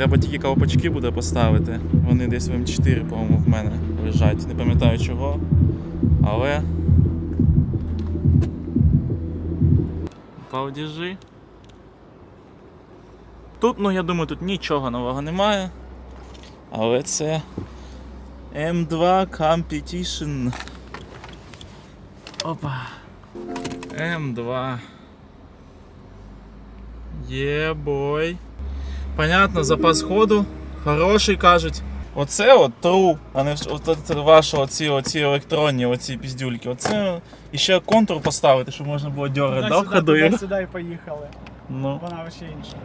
Треба тільки ковпачки буде поставити. Вони десь в М4, по-моєму, в мене лежать. Не пам'ятаю чого. Але. Паудіжі. Тут, ну я думаю, тут нічого нового немає. Але це M2 Competition. Опа. М2. Є бой. Понятно, запас ходу. Хороший кажуть. Оце от true, а не от, ваші оці, оці електронні оці піздюльки. Оце і ще контур поставити, щоб можна було дьорати, да, в ходу його? сюди і поїхали. Ну, Вона ще інша.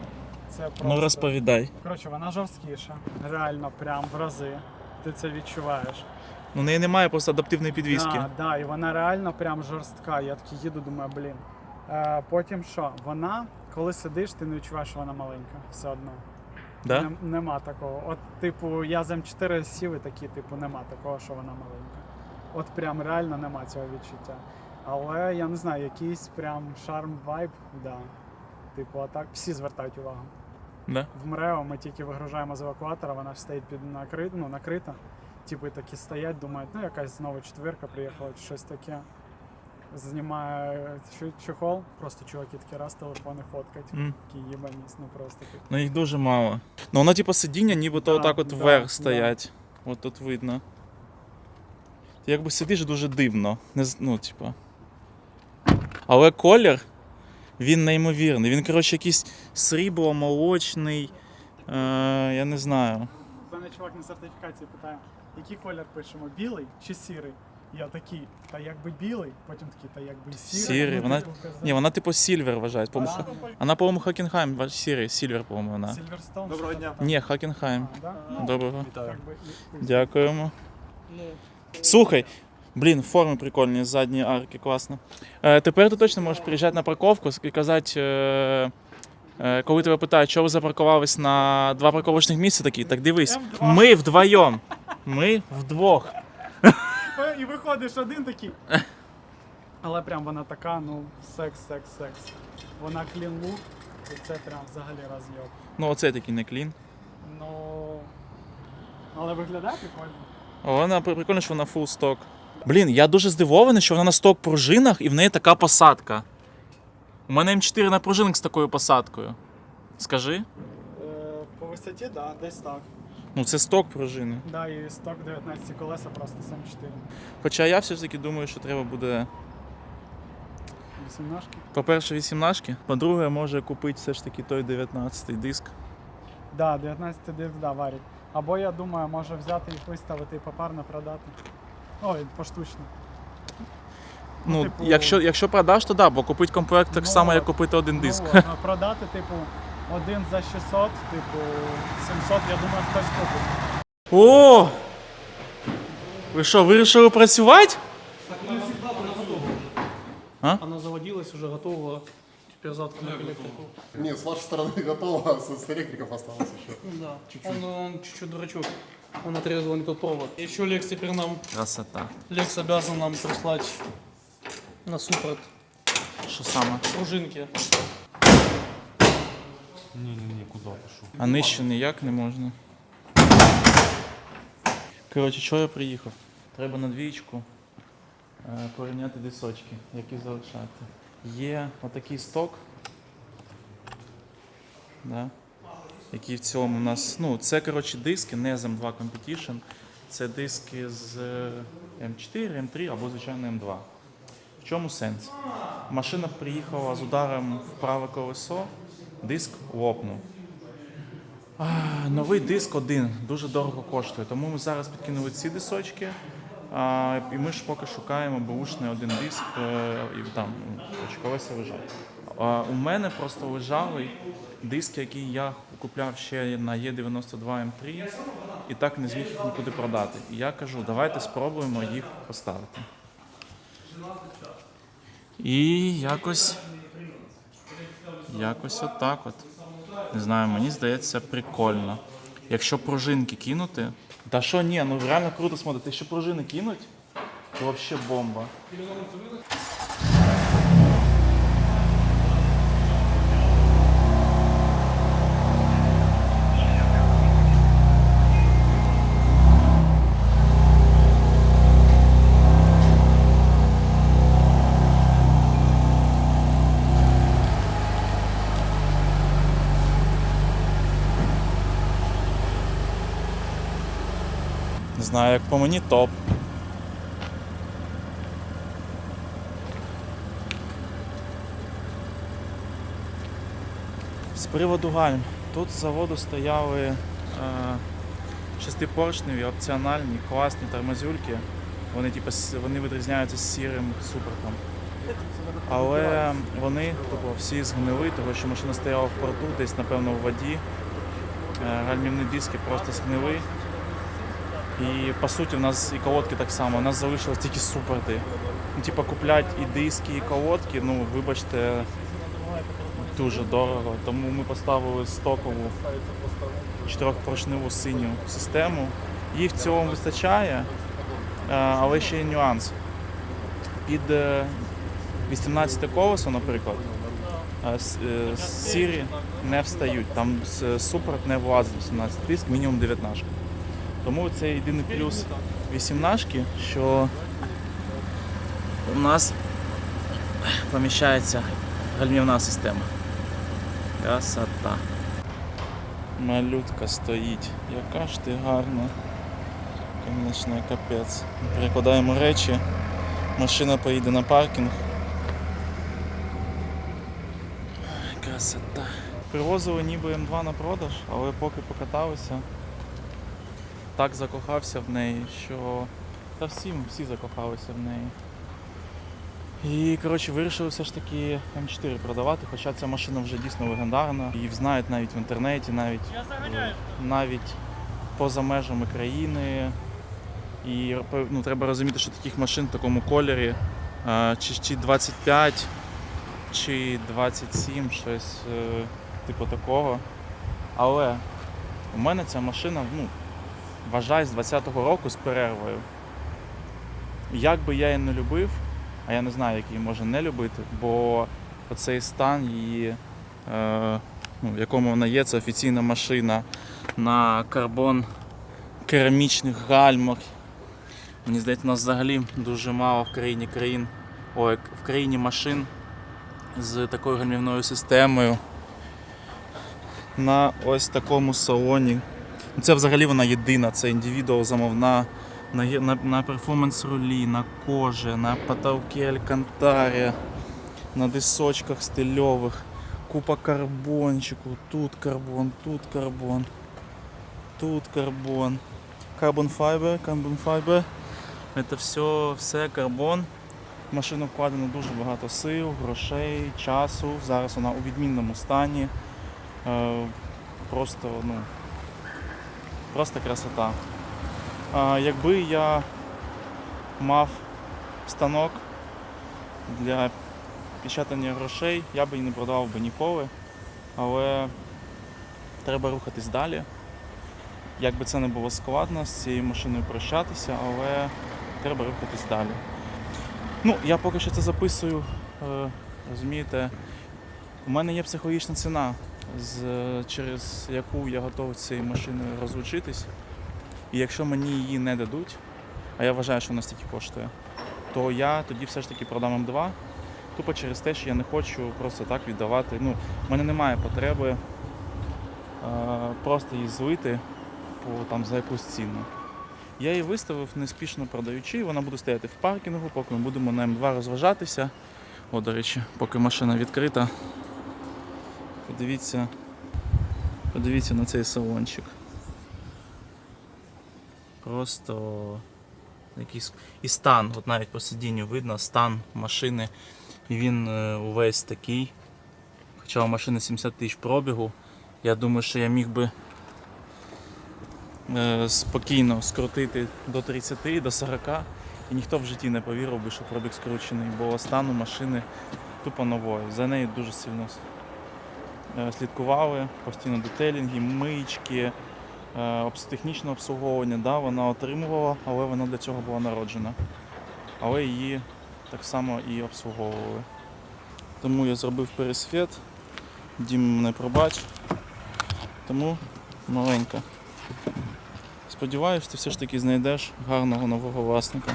Це просто... ну розповідай. Коротше, вона жорсткіша. Реально, прям в рази. Ти це відчуваєш. Ну, неї немає просто адаптивної підвіски. Да, да, і вона реально прям жорстка. Я такий їду, думаю, блін. Е, потім що? Вона, коли сидиш, ти не відчуваєш, що вона маленька. Все одно. Да? Нем- нема такого. От, типу, я з М4 сів і такі, типу, нема такого, що вона маленька. От прям реально нема цього відчуття. Але я не знаю, якийсь прям шарм вайб, да. Типу, а так всі звертають увагу. Да? В МРЕО ми тільки вигружаємо з евакуатора, вона ж стоїть під накри... ну, накрита. Типу такі стоять, думають, ну якась знову четвірка приїхала чи щось таке. Знімає чехол, просто чуваки такі раз телефони фоткать. М. Такі їбаніс, ну просто типу. Ну їх дуже мало. Ну воно типу сидіння, нібито Да, отак от да, вверх да. стоять. От тут видно. Ти якби сидиш дуже дивно. Не, з- ну, типу. Але колір, він неймовірний. Він, коротше, якийсь срібло, молочний. Е, я не знаю. Мене чувак на сертифікації питає, який колір пишемо, білий чи сірий? Я такий, та якби білий, потім такий, та якби сірий. Сірий, Ну, вона- типу. Ні, вона типу сільвер вважається. По-моєму, ну, Вона, по-моєму, Хокенхайм, вваж- сірий, сільвер, по-моєму, вона. Silverstone, Доброго дня. там? Ні, Хокенхайм. А, да? Ну, Доброго. Вітаю. Дякуємо. Ну, Слухай, блін, форми прикольні, задні арки, класно. Е, тепер ти точно можеш приїжджати на парковку і казати, е, е, коли тебе питають, що ви запаркувались на два парковочних місця такі, так дивись, М2. ми вдвоєм. Ми вдвох. І виходиш один такий. Але прям вона така, ну, секс, секс, секс. Вона клін лук, і це прям взагалі розйоб. Ну, оце такий не клін. Ну. Але виглядає прикольно. Вона при- прикольно, що вона full stock. Блін, я дуже здивований, що вона на сток пружинах і в неї така посадка. У мене М4 на пружинах з такою посадкою. Скажи? Е, по висоті, да, десь так. Ну це сток пружини. Да, і сток 19 колеса просто сам 4. Хоча я все ж таки думаю, що треба буде, 18. по-перше, 18, по-друге, може купити все ж таки той 19-й диск. Да, 19 диск, да, варять. Або я думаю, може взяти їх виставити і попарно продати. Ой, поштучно. Ну, типу- якщо, якщо продаш, то да, бо купити комплект так Ну, само, як купити один диск. Ну, от, а продати, типу, один за 600, типу, 700, я думаю, хтось купить. О! Ви що, вирішили працювати? Она заводилась, уже готова. Теперь завтра на электрику. Нет, с вашей стороны готово, с электриков осталось еще. Да. Он, он чуть-чуть дурачок. Он отрезал не тот провод. Еще Лекс теперь нам, Красота. Лекс обязан нам прислать на суппорт Що саме? пружинки. А нижче ніяк не можна. Коротше, чого я приїхав? Треба на двічку е, порівняти дисочки, які залишати. Є отакий сток. Да? Який в цьому у нас. Ну, це коротше диски, не з M2 Competition. Це диски з е, M4, M3 або, звичайно, M2. В чому сенс? Машина приїхала з ударом в праве колесо, диск лопнув. А, Новий диск один дуже дорого коштує, тому ми зараз підкинули ці дисочки. А, і ми ж поки шукаємо бушний один диск, е, і там колеса лежать. А, у мене просто лежали диски, які я купляв ще на Е92 М3, і так не зміг їх нікуди продати. І я кажу, давайте спробуємо їх поставити. І якось. Якось отак от. Не знаю, мені здається, прикольно. Якщо пружинки кинути. Та що ні, ну реально круто смотрити. Якщо пружини кинуть, то взагалі бомба. Знаю, як по мені топ. З приводу гальм. Тут з заводу стояли е, шестипоршневі, опціональні, класні тормозюльки. Вони, типу, вони відрізняються з сірим супертом. Але вони типу, всі згнили, тому що машина стояла в порту, десь, напевно, в воді. Е, Гальмівні диски просто згнили. І по суті в нас і колодки так само, у нас залишилось тільки суперти. Ну, типа купляти і диски, і колодки, ну вибачте, дуже дорого. Тому ми поставили стокову чотирьохпоршневу синю систему. Її в цілому вистачає, е, але ще є нюанс. Під е, 18 колесо, наприклад, е, е, сірі не встають. Там супорт не влазить 18 диск, мінімум 19. Тому це єдиний плюс 18, що у нас поміщається гальмівна система. Красота. Малютка стоїть. Яка ж ти гарна. Звісно, капець. Перекладаємо речі. Машина поїде на паркінг. Красота. Привозили ніби М2 на продаж, але поки покаталися, так закохався в неї, що та всім всі закохалися в неї. І коротше вирішили все ж таки М4 продавати, хоча ця машина вже дійсно легендарна. Її знають навіть в інтернеті, навіть, е, навіть поза межами країни. І ну, треба розуміти, що таких машин в такому кольорі е, чи, чи 25, чи 27, щось е, типу такого. Але у мене ця машина, ну, вважаю, з 20-го року з перервою. Як би я її не любив, а я не знаю, як її може не любити, бо оцей стан її, е, ну, в якому вона є, це офіційна машина на карбон керамічних гальмах. Мені здається, у нас взагалі дуже мало в країні країн, ой, в країні машин з такою гальмівною системою на ось такому салоні. Це взагалі вона єдина, це індивідуал замовна на, на, на перформанс рулі, на кожі, на потолки алькантарі, на дисочках стильових, купа карбончику, тут карбон, тут карбон, тут карбон. Carbon fiber, carbon fiber. Це все, все карбон. В машину вкладено дуже багато сил, грошей, часу. Зараз вона у відмінному стані. Е, Просто, ну, просто красота. Якби я мав станок для печатання грошей, я би її не продавав би ніколи. Але треба рухатись далі. Як би це не було складно з цією машиною прощатися, але треба рухатись далі. Ну, я поки що це записую, е, розумієте, у мене є психологічна ціна, з, через яку я готовий цією машиною розлучитись. І якщо мені її не дадуть, а я вважаю, що вона стільки коштує, то я тоді все ж таки продам М2, тупо через те, що я не хочу просто так віддавати. Ну, в мене немає потреби е, просто її злити по, там, за якусь ціну. Я її виставив неспішно продаючи, вона буде стояти в паркінгу, поки ми будемо на М2 розважатися. О, до речі, поки машина відкрита. Подивіться, подивіться на цей салончик. Просто якийсь і стан, от навіть по сидінню видно стан машини. І він е, увесь такий. Хоча у машини 70 тисяч пробігу. Я думаю, що я міг би е, спокійно скрутити до 30, до 40, і ніхто в житті не повірив би, що пробіг скручений, бо стан у машини тупо нової. За нею дуже сильно слідкували, постійно детелінги, миючки, е, технічне обслуговування. Да, вона отримувала, але вона для цього була народжена. Але її так само і обслуговували. Тому я зробив пересвіт, Дім мене пробач. Тому маленька. Сподіваюсь, ти все ж таки знайдеш гарного нового власника.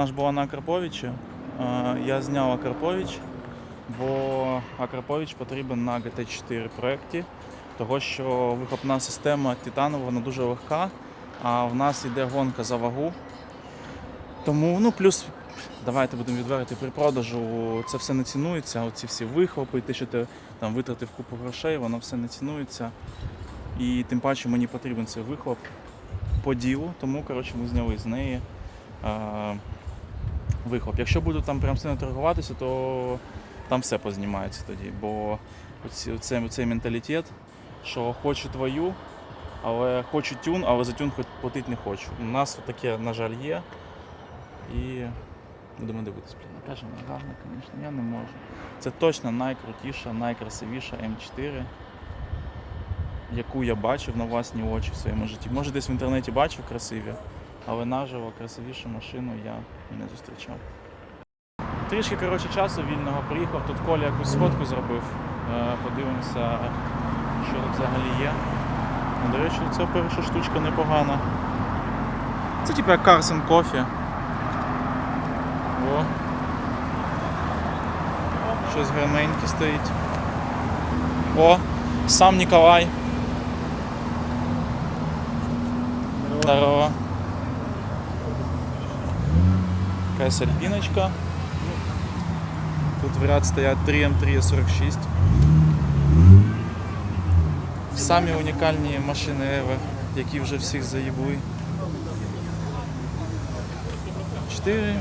вона ж була на Акраповичі. Я зняв Акрапович, бо Акрапович потрібен на GT4 проєкті, того що вихопна система титанова вона дуже легка, а в нас йде гонка за вагу. Тому, ну плюс, давайте будемо відверти, при продажу це все не цінується, оці всі вихлопи, те, що ти там витратив купу грошей, воно все не цінується. І тим паче мені потрібен цей вихлоп по ділу, тому коротше, ми зняли з неї вихлоп. Якщо буду там прям сильно торгуватися, то там все познімається тоді. Бо цей менталітет, що хочу твою, але хочу тюн, але за тюн платити не хочу. У нас таке, на жаль, є. І будемо дивитися. Ж гарна, звісно, я не можу. Це точно найкрутіша, найкрасивіша М4 яку я бачив на власні очі в своєму житті. Може, десь в інтернеті бачив красиві, але наживо красивішу машину я не зустрічав. Трішки коротше, часу вільного приїхав, тут Коля якусь сходку зробив. Е, Подивимося, що тут взагалі є. Ну, До речі, ця перша штучка непогана. Це типу як Карсен кофі. О. Щось гарненьке стоїть. О, сам Ніколай. Здорово. Якась альпіночка. Тут в ряд стоять 3 М3 46. Самі унікальні машини Ева, які вже всіх заїбли. 4.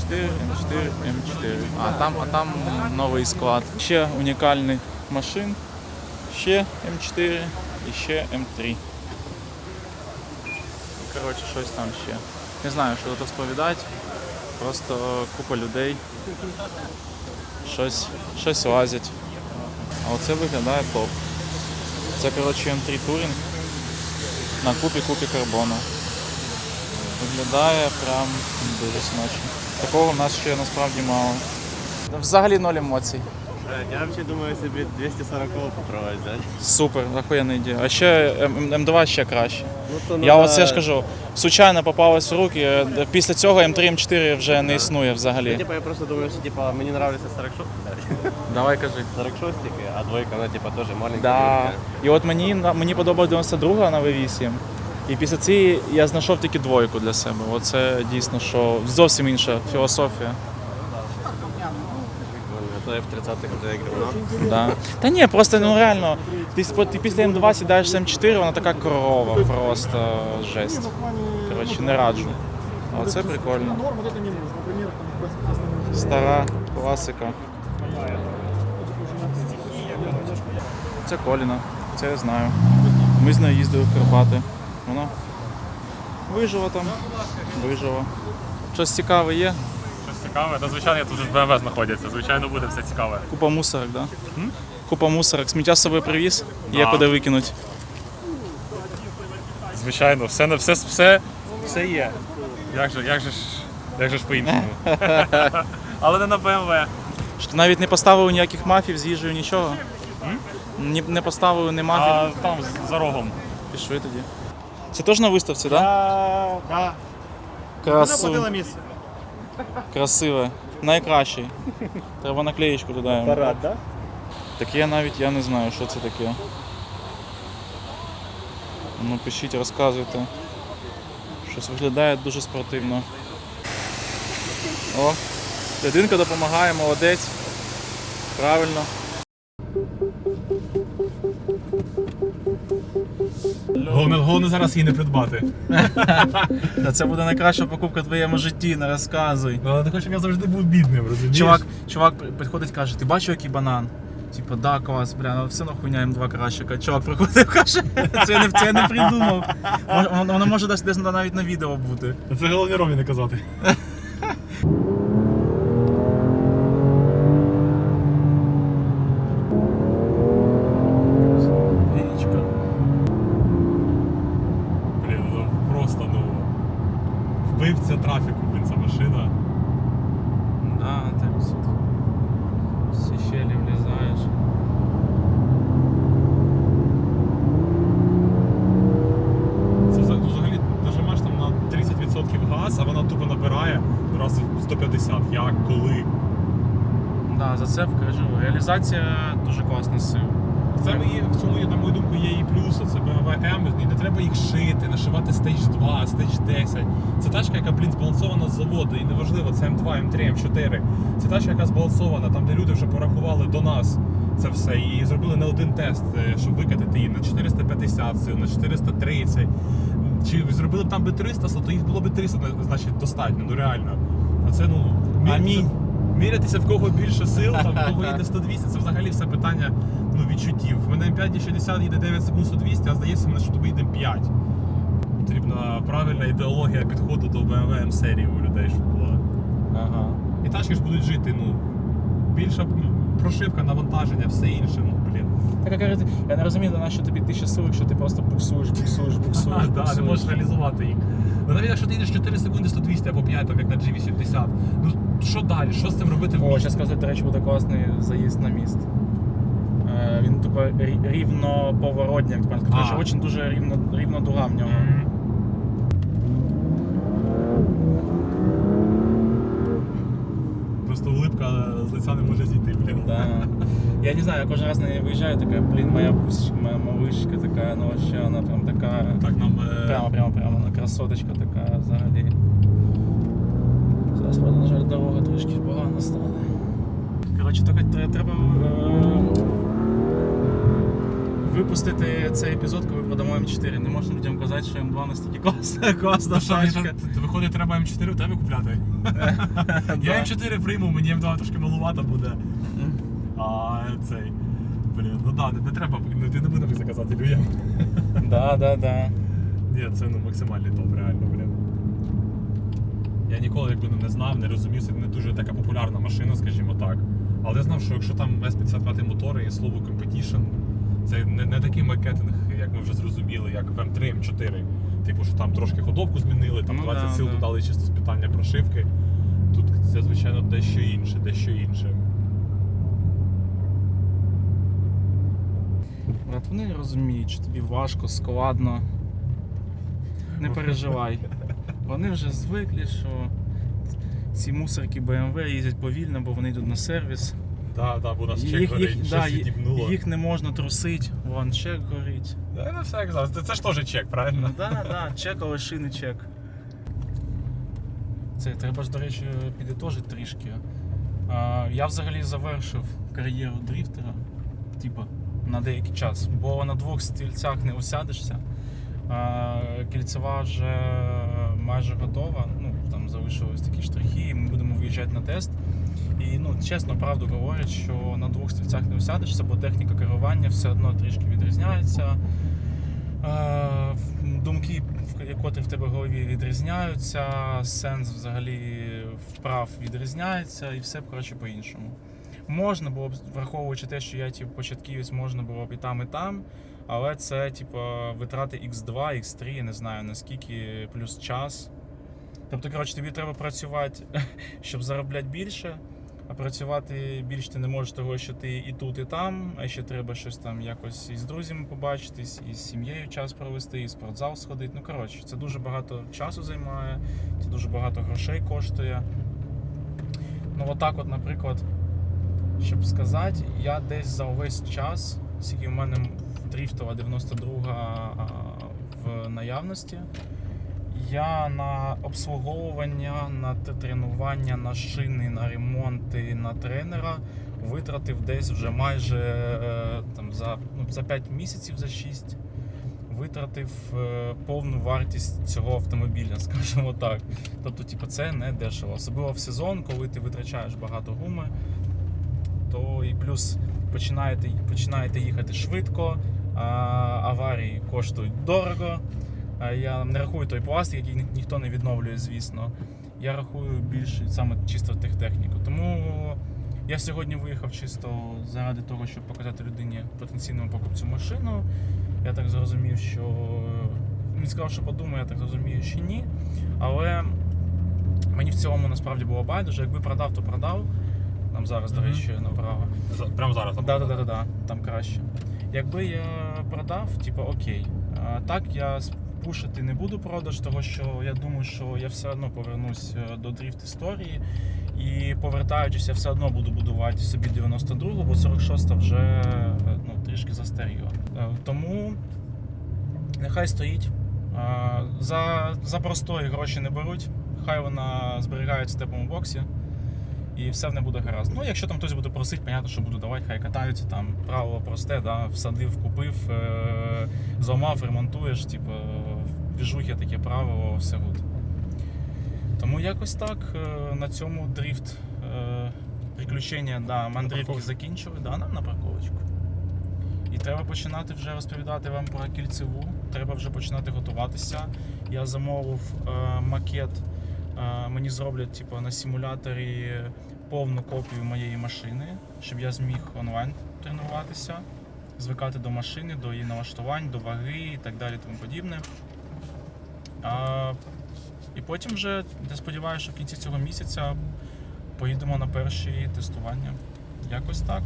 4, М4, М4. А там, а там новий склад. Ще унікальних машин. Ще М4 і ще М3. Коротше, щось там ще. Не знаю, що тут розповідати. Просто купа людей. Щось, щось лазять. А оце виглядає топ. Це, коротше, М3 Touring на купі-купі карбону. Виглядає прям дуже смачно. Такого в нас ще насправді мало. Взагалі ноль емоцій. Я вообще думаю себе 240 попробовать взять. Супер, охуєнна ідея. А ще М- М2 ще краще. Ну, то Я надо- оце ж кажу, случайно попалось в руки. е, Після цього М3, М4 вже не існує Ну, взагалі. типа, я просто думаю, что типа мне нравится 46, Давай кажи. 46 а двойка, она типа тоже маленькая. Да. І от мені на- мені подобалась 92 на V8. І після цієї я знайшов тільки двойку для себе. Оце дійсно, що зовсім інша філософія. То F30 уже говно. Да. Та ні, просто ну реально. Ти, ти після М2 сідаєш з М4, вона така корова, просто жесть. Коротше, не раджу. А це прикольно. Стара класика. Це Коліна, це я знаю. Ми з нею їздили в Карпати. Вона вижила там, вижила. Щось цікаве є? Цікаве, та звичайно тут в БМВ знаходяться. Звичайно, буде все цікаве. Купа мусорок, да? Купа мусорок. Сміття з собою привіз, є Да. куди викинуть. Звичайно, все на все, все, все є. Як же, як же ж, як же ж по-іншому? Але не на БМВ. Що навіть не поставили ніяких мафів з їжею, нічого. Ні, не поставили ні А мафів. там за рогом. Пішли тоді. Це теж на виставці, так? Да? А, да. Красу. Красиве. Найкращий. Треба наклеєчку додаємо. Парад, да? Так я навіть я не знаю, що це таке. Ну, пишіть, розказуйте. Щось виглядає дуже спортивно. О, людинка допомагає, молодець. Правильно. Головне, головне зараз її не придбати. Та це буде найкраща покупка в твоєму житті, не розказуй. Ну, Але ти хочеш, щоб я завжди був бідним, розумієш? Чувак, чувак приходить каже, ти бачив який банан? Типа, да, клас, бля, ну все одно хуйня М2 краще. Чувак приходив, каже, це я не, це я не придумав. Воно- воно може десь, десь навіть на відео бути. Це головне Ромі не казати. Вінічка. Блін, ну просто ну. Вбивця трафіку, блін, ця машина. Да, так все. Всі щелі влізаєш. Це вза- взагалі нажимаєш там на 250. Як, коли? Да, зацепка, кажу, реалізація дуже класна сил. Це мої, в цьому, на мою думку, є і плюси. Це BMW M, і не треба їх шити, нашивати Stage 2, Stage 10. Це тачка, яка, блін, збалансована з заводу. І неважливо, це М2, М3, М4. Це тачка, яка збалансована, там, де люди вже порахували до нас це все. І зробили не один тест, е, щоб викатати її на 450 сил, на 430. Чи зробили б там би 300 сил, то їх було б 300, значить, достатньо, ну реально. А це, ну, Амінь. Мірятися в кого більше сил, там в кого їде 100-200, це взагалі все питання ну, відчуттів. В мене М5 60 їде 9 секунд 100-200, а здається мені, що тобі йде 5. Потрібна правильна ідеологія підходу до BMW M серії у людей, щоб була. Ага. І тачки ж будуть жити, ну, більша ну, прошивка, навантаження, все інше, ну, блін. Так, як я не розумію, на що тобі тисяча сил, якщо ти просто буксуєш, буксуєш, буксуєш. Так, не можеш реалізувати їх. Ну навіть якщо ти їдеш 4 секунди 100-200 або 5, там, як на G80, ну що далі? Що з цим робити О, ще сказати, до речі, буде класний заїзд на міст. Е, Він тупо рі- рівно поворотняк, очень дуже рівно, рівно дуга в нього. Мгм. Просто улипка з лиця не може зійти, блін. Да. Я не знаю, я кожен раз на неї виїжджаю, така, блін, моя бусечка, моя малышка така, ну вообще вона прям така. Так, нам е, Прямо, прямо, прямо, вона красоточка така взагалі. Зараз, правда, на жаль, дорога трошки погано стала. Коротше, тільки треба е, випустити цей епізод, коли продамо М4. Не можна людям казати, що М2 настільки класна, класна та- виходить, треба М4 у тебе купляти. Я М4 прийму, мені М2 трошки малувато буде. А цей. Блін, ну да, не, не треба, ну, ти не будемо це казати людям. Да, да, да. Ні, це ну максимальний топ, реально, блін. Я ніколи якби ну, не знав, не розумів, це не дуже така популярна машина, скажімо так. Але я знав, що якщо там S55 мотори і слово Competition, це не, не такий маркетинг, як ми вже зрозуміли, як в М3, М4. Типу, що там трошки ходовку змінили, там Ну 20 да, сил да. додали чисто з питання прошивки. Тут це, звичайно, дещо інше, дещо інше. Брат, вони розуміють, що тобі важко, складно. Не переживай. Вони вже звикли, що ці мусорки BMW їздять повільно, бо вони йдуть на сервіс. Так, так, бо у нас чек Їх, горить, їх, щось да, відібнуло. їх не можна трусити, вон чек горить. Да, ну все як зараз. Це, ж теж чек, правильно? Ну да, да, чек, але шини чек. Це треба ж, до речі, підітожити трішки. А, я взагалі завершив кар'єру дріфтера, типу, на деякий час, бо на двох стільцях не усядешся. Кільцева вже майже готова. Ну, там залишились такі штрихи, і ми будемо виїжджати на тест. І ну, чесно, правду говорять, що на двох стільцях не усядешся, бо техніка керування все одно трішки відрізняється. Думки, котрі в тебе в голові відрізняються, сенс взагалі вправ відрізняється і все коротше по-іншому. Можна було б, враховуючи те, що я типу, початківець, можна було б і там, і там, але це типу, витрати X2, X3, я не знаю наскільки, плюс час. Тобто, коротше, тобі треба працювати, щоб заробляти більше, а працювати більш ти не можеш того, що ти і тут, і там, а ще треба щось там якось із друзями побачитись, і з сім'єю час провести, і спортзал сходити. Ну коротше, це дуже багато часу займає, це дуже багато грошей коштує. Ну, отак, от, наприклад, щоб сказати, я десь за увесь час, скільки в мене дріфтова 92 в наявності. Я на обслуговування, на тренування, на шини, на ремонти, на тренера витратив десь вже майже е, там, за, ну, за 5 місяців, за 6 витратив е, повну вартість цього автомобіля, скажімо так. Тобто, типу, це не дешево. Особливо в сезон, коли ти витрачаєш багато гуми, то і плюс починаєте, починаєте їхати швидко, а аварії коштують дорого. Я не рахую той пластик, який ні- ніхто не відновлює, звісно. Я рахую більше саме чисто техніку. Тому я сьогодні виїхав чисто заради того, щоб показати людині потенційному покупцю машину. Я так зрозумів, що він сказав, що подумає, я так зрозумію, що ні. Але мені в цілому насправді було байдуже. Якби продав, то продав. Нам зараз, до речі, направо. Прямо зараз. Да, да, да, да, там краще. Якби я продав, типу, окей. А так я пушити не буду продаж, тому що я думаю, що я все одно повернусь е, до дріфт історії. І повертаючись, я все одно буду будувати собі 92-гу, бо 46-та вже е, ну, трішки застаріла. Е, Тому нехай стоїть. За, за простої гроші не беруть, хай вона зберігається в теплому боксі. І все в не буде гаразд. Ну, якщо там хтось буде просити, понятно, що буду давати, хай катаються. Там правило просте, да, всадив, купив, е- зламав, ремонтуєш, типу, в таке правило, все гуд. Тому якось так. е, На цьому дріфт е, приключення да, мандрівки закінчили. Да, нам на парковочку. І треба починати вже розповідати вам про кільцеву. Треба вже починати готуватися. Я замовив е, макет. Мені зроблять типу, на симуляторі повну копію моєї машини, щоб я зміг онлайн тренуватися, звикати до машини, до її налаштувань, до ваги і так далі. Тому подібне. А, і потім вже, я сподіваюся, що в кінці цього місяця поїдемо на перші тестування. Якось так.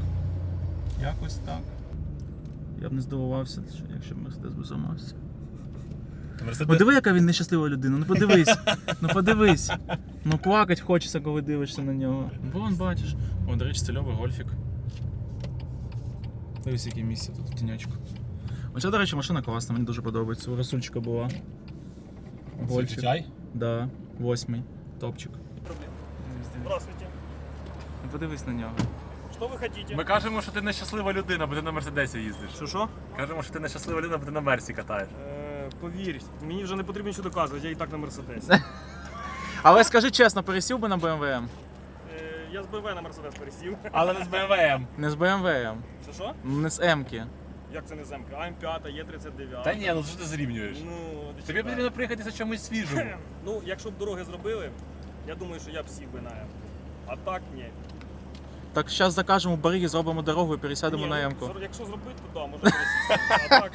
Якось так. Я б не здивувався, якщо Мерседес би зламався. Подиви, яка він нещаслива людина. Ну подивись. Ну подивись. Ну плакать хочеться, коли дивишся на нього. Вон бачиш. О, до речі, стильовий гольфік. Дивись, яке місце тут в тіньочку. Оця, до речі, машина класна, мені дуже подобається. У Расульчика була. Гольфік. Да, восьмий. Топчик. Здравствуйте. Ну подивись на нього. Что вы хотите? Ми кажемо, що ти нещаслива людина, бо ти на Мерседесі їздиш. Що що? Кажемо, що ти нещаслива людина, бо ти на Мерсі катаєш. Повір, мені вже не потрібно нічого доказувати, я і так на Мерседесі. Але скажи чесно, пересів би на BMW? Е, я з БВ на Мерседес пересів. Але не з БМВ. Не з BMW, Що що? не з М-ки. Як це не земка? АМ5, Є39. Та ні, ну що ти зрівнюєш? Ну, ти Тобі чекай. потрібно приїхатися чомусь свіжому. Ну, якщо б дороги зробили, я думаю, що я б сів би на М. А так ні. Так зараз закажемо бариги, зробимо дорогу і пересядемо Ні, на ну, М-ку. зро- Якщо зробити, то да, може пересісти. А так,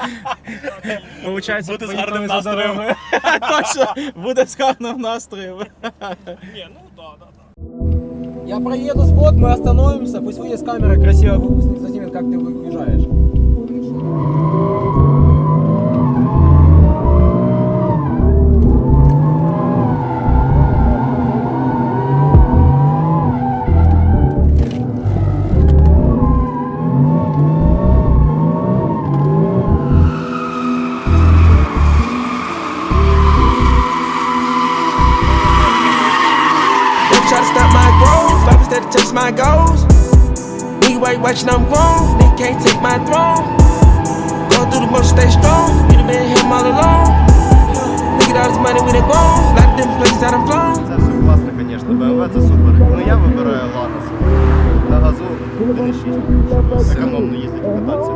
так ні. Получається, Бути з поїхали гарним за настроєм. дорогою. Точно, буде з гарним настроєм. Ні, ну да, да, да. Я проеду спот, мы остановимся, пусть вы с камеры красиво выпустит, заснимет, как ты уезжаешь. Nigga my throne. Going through the motion, stay strong. You done been him all along. Look at all this money we done gone. Lot of different places I done flown. Це все класно, звісно. BMW це супер. Ну я вибираю Ланос. На газу 1.6, щоб економно їздити кататися.